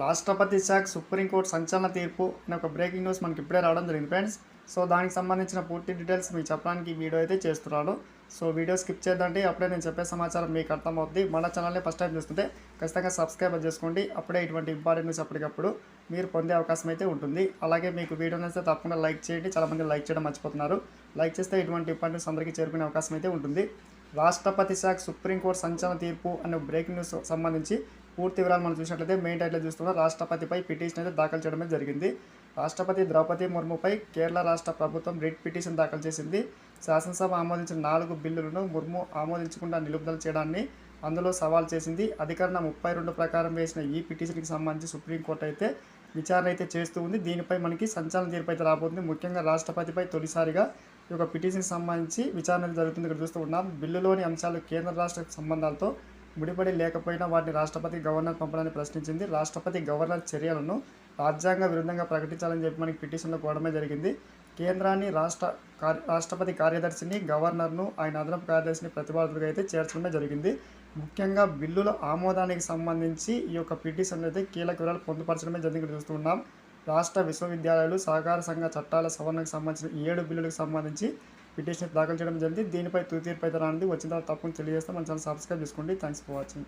రాష్ట్రపతి శాఖ సుప్రీంకోర్టు సంచలన తీర్పు అనే ఒక బ్రేకింగ్ న్యూస్ మనకి ఇప్పుడే రావడం జరిగింది ఫ్రెండ్స్ సో దానికి సంబంధించిన పూర్తి డీటెయిల్స్ మీకు చెప్పడానికి వీడియో అయితే చేస్తున్నాను. సో వీడియో స్కిప్ చేద్దండి అప్పుడే నేను చెప్పే సమాచారం మీకు అర్థమవుద్ది. మన ఛానల్ని ఫస్ట్ టైం చూస్తుంటే ఖచ్చితంగా సబ్స్క్రైబ్ చేసుకోండి. అప్పుడే ఇటువంటి ఇంపార్టెంట్ న్యూస్ అప్పటికప్పుడు మీరు పొందే అవకాశం అయితే ఉంటుంది. అలాగే మీకు వీడియో నచ్చితే తప్పకుండా లైక్ చేయండి. చాలామంది లైక్ చేయడం మర్చిపోతున్నారు. లైక్ చేస్తే ఇటువంటి ఇంపార్టెంట్ అందరికీ చేరుకునే అవకాశం అయితే ఉంటుంది. రాష్ట్రపతి శాఖ సుప్రీంకోర్టు సంచలన తీర్పు అనే బ్రేకింగ్ న్యూస్ సంబంధించి పూర్తి వివరాలు మనం చూసినట్లయితే మెయిన్ టైట్లో చూస్తున్నా రాష్ట్రపతిపై పిటిషన్ అయితే దాఖలు చేయడమే జరిగింది. రాష్ట్రపతి ద్రౌపది ముర్ముపై కేరళ రాష్ట్ర ప్రభుత్వం రిట్ పిటిషన్ దాఖలు చేసింది. శాసనసభ ఆమోదించిన నాలుగు బిల్లులను ముర్ము ఆమోదించకుండా నిలుపుదల చేయడాన్ని అందులో సవాల్ చేసింది. అధికరణ ముప్పై రెండు ప్రకారం వేసిన ఈ పిటిషన్కి సంబంధించి సుప్రీంకోర్టు అయితే విచారణ అయితే చేస్తూ ఉంది. దీనిపై మనకి సంచలన తీర్పు అయితే రాబోతుంది. ముఖ్యంగా రాష్ట్రపతిపై తొలిసారిగా ఈ యొక్క పిటిషన్కి సంబంధించి విచారణ జరుగుతుంది. ఇక్కడ చూస్తూ ఉన్నాం. బిల్లులోని అంశాలు కేంద్ర రాష్ట్ర సంబంధాలతో ముడిపడి లేకపోయినా వాటిని రాష్ట్రపతి గవర్నర్ పంపడాన్ని ప్రశ్నించింది. రాష్ట్రపతి గవర్నర్ చర్యలను రాజ్యాంగ విరుద్ధంగా ప్రకటించాలని చెప్పి మనకి పిటిషన్లో కోవడమే జరిగింది. కేంద్రాన్ని రాష్ట్ర కార్య రాష్ట్రపతి కార్యదర్శిని గవర్నర్ను ఆయన అదనపు కార్యదర్శిని ప్రతిపాదకులుగా అయితే చేర్చడమే జరిగింది. ముఖ్యంగా బిల్లుల ఆమోదానికి సంబంధించి ఈ యొక్క పిటిషన్ అయితే కీలక వివరాలు పొందుపరచడమే జరిగింది. చూస్తున్నాం రాష్ట్ర విశ్వవిద్యాలయాలు సహకార సంఘ చట్టాల సవరణకు సంబంధించిన ఏడు బిల్లులకు సంబంధించి పిటిషన్ దాఖలు చేయడం జరిగింది. దీనిపై తుది తీర్పు అయితే రానుంది. వచ్చిన తర్వాత తప్పకుండా తెలియజేస్తే. మన ఛానల్ సబ్స్క్రైబ్ చేసుకోండి. Thanks for watching.